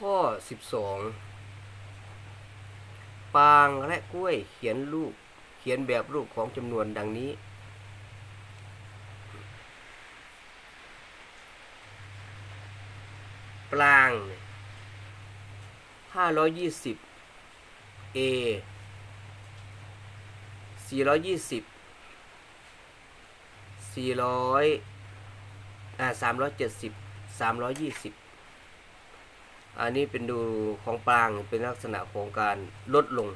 ข้อ 12 ปางและกล้วยเขียนรูปเขียนแบบรูปของจำนวนดังนี้ ปลางห้าร้อยยี่สิบ A สี่ร้อยยี่สิบสี่ร้อยอ่าสามร้ อันนี้เป็นดูของปรางเป็นลักษณะของการลดลง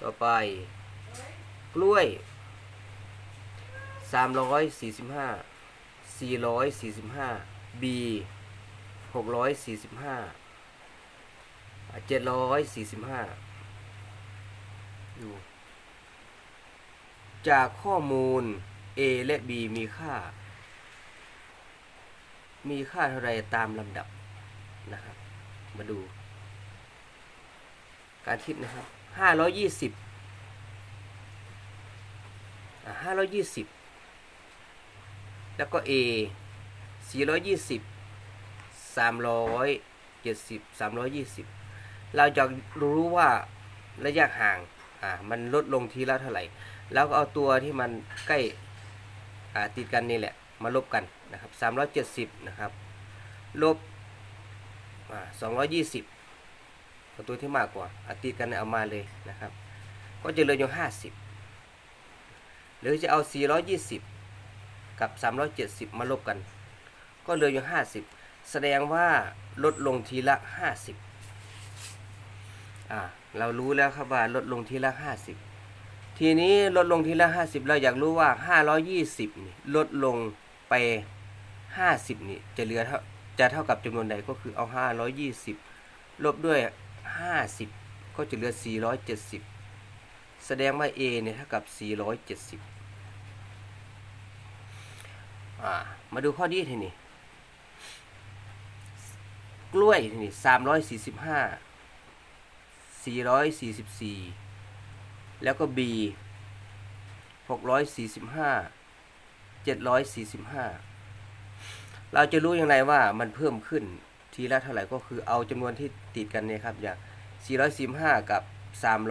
ต่อไป กล้วย 345 445 B 645 745ดูจากข้อมูล A และ B มีค่า มีค่าเท่าไรตามลำดับ นะครับ มาดู การคิดนะครับห้าร้อยยี่สิบห้าร้อยยี่สิบแล้วก็ A สี่ร้อยยี่สิบสามร้อยเจ็ดสิบสามร้อยยี่สิบเราจะรู้ว่าระยะห่างอ่ามันลดลงทีละเท่าไหร่ แล้วก็เอาตัวที่มันใกล้อ่าติดกันนี่แหละ มาลบกันนะครับสามร้อยเจ็ดสิบนะครับ ลบ สองร้อยยี่สิบตัวที่มากกว่าอาติดกันเอามาเลยนะครับ ก็จะเหลืออยู่ห้าสิบหรือจะเอาสี่ร้อยยี่สิบกับสามร้อยเจ็ดสิบมาลบกัน ก็เหลืออยู่ห้าสิบแสดงว่าลดลงทีละห้าสิบอ่าเรารู้แล้วครับว่าลดลงทีละห้าสิบทีนี้ลดลงทีละห้าสิบเราอยากรู้ว่าห้าร้อยยี่สิบนี่ลดลงไปห้าสิบนี่จะเหลือเท่า จะเท่ากับจำนวนใดก็คือเอา 520 ลบด้วย 50 ก็จะเหลือ 470 แสดงว่า A เนี่ยเท่ากับ 470อ่ามาดูข้อดีทีนี้กล้วยทีนี้345 444 แล้วก็ B 645 745 เราจะรู้อย่างไรว่ามันเพิ่มขึ้นทีละเท่าไหร่ก็คือเอาจำนวนที่ติดกันเนี่ยครับอย่าง 445 กับ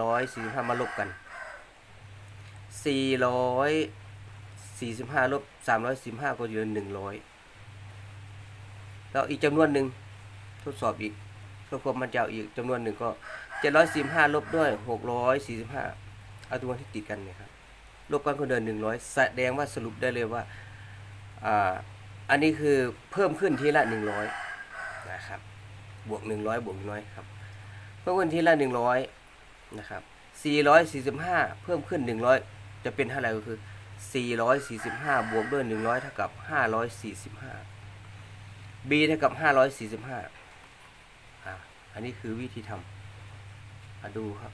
345 มาลบกัน 445 ลบ 315 ก็จะเป็น100 แล้วอีกจำนวนหนึ่งทดสอบอีกเพื่อความมันจะเอาอีกจำนวนหนึ่งก็ 745 ลบด้วย 645 เอาตัวนที่ติดกันเนี่ยครับ ลบกันก็เดิน100 แสดงว่าสรุปได้เลยว่า อันนี้คือเพิ่มขึ้นทีละหนึ่งร้อยนะครับ บวกหนึ่งร้อยบวกน้อยครับ เพิ่มขึ้นทีละหนึ่งร้อยนะครับสี่ร้อยสี่สิบห้าเพิ่มขึ้นหนึ่งร้อยจะเป็นเท่าไหร่ก็คือสี่ร้อยสี่สิบห้าบวกด้วยหนึ่งร้อยเท่ากับห้าร้อยสี่สิบห้า b เท่ากับห้าร้อยสี่สิบห้าอ่าอันนี้คือวิธีทำมาดูครับ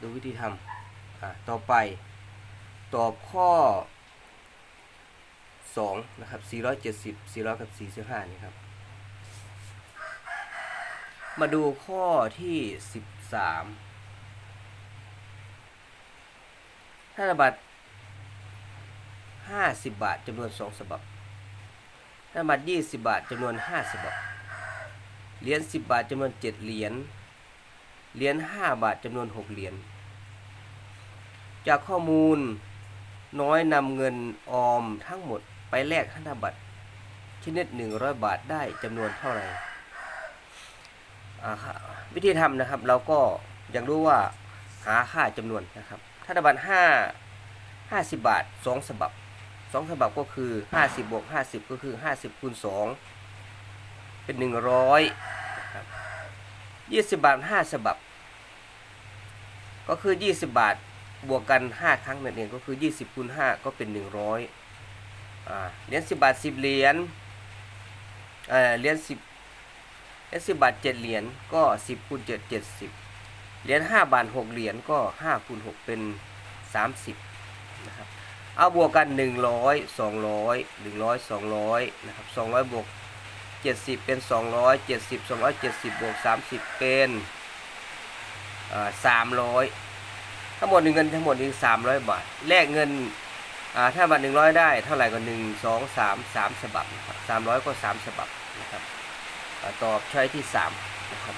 ดูวิธีทำอ่าต่อไปตอบข้อ 2นะครับ470 400กับ45นี่ครับ มาดูข้อที่ 13ธนบัตร50 บาทจำนวน 2 ฉบับธนบัตร20 บาทจำนวน 5 ฉบับ เหรียญ 10 บาทจำนวน 7 เหรียญ เหรียญ 5 บาทจำนวน 6 เหรียญ จากข้อมูลน้อยนำเงินออมทั้งหมด ไปแลกธนบัตรชนิด100บาทได้จำนวนเท่าไหร่วิธีทำนะครับเราก็ยากรู้ว่าหาค่าจำนวนนะครับธนบัตร5 50บบาท2ฉบับ2ฉบับก็คือ50บบวก50ก็คือ50คูณ2เป็น100นะครับ20บบาท5ฉบับ ก็คือ20บบาทบวกกัน5ครั้งนั่นเองก็คือ20คูณ5ก็เป็น100อ่า เหรียญสิบบาทสิบเหรียญเออเหรียญสิบเหรียญสิบบาทเจ็ดเหรียญก็สิบคูณเจ็ดเจ็ดสิบเหรียญห้าบาทหกเหรียญก็ห้าคูณหกเป็นสามสิบนะครับเอาบวกกันหนึ่งร้อยสองร้อยหนึ่งร้อยสองร้อยนะครับสองร้อยบวกเจ็ดสิบเป็นสองร้อยเจ็ดสิบสองร้อยเจ็ดสิบบวกสามสิบเป็นสามร้อยทั้งหมดเงินทั้งหมดนี้สามร้อยบาทแลกเงิน ถ้าบัตรหนึ่งร้อยได้เท่าไหร่ก็หนึ่งสองสามสามฉบับนะครับสามร้อยก็สามฉบับนะครับตอบช้อยที่สามนะครับ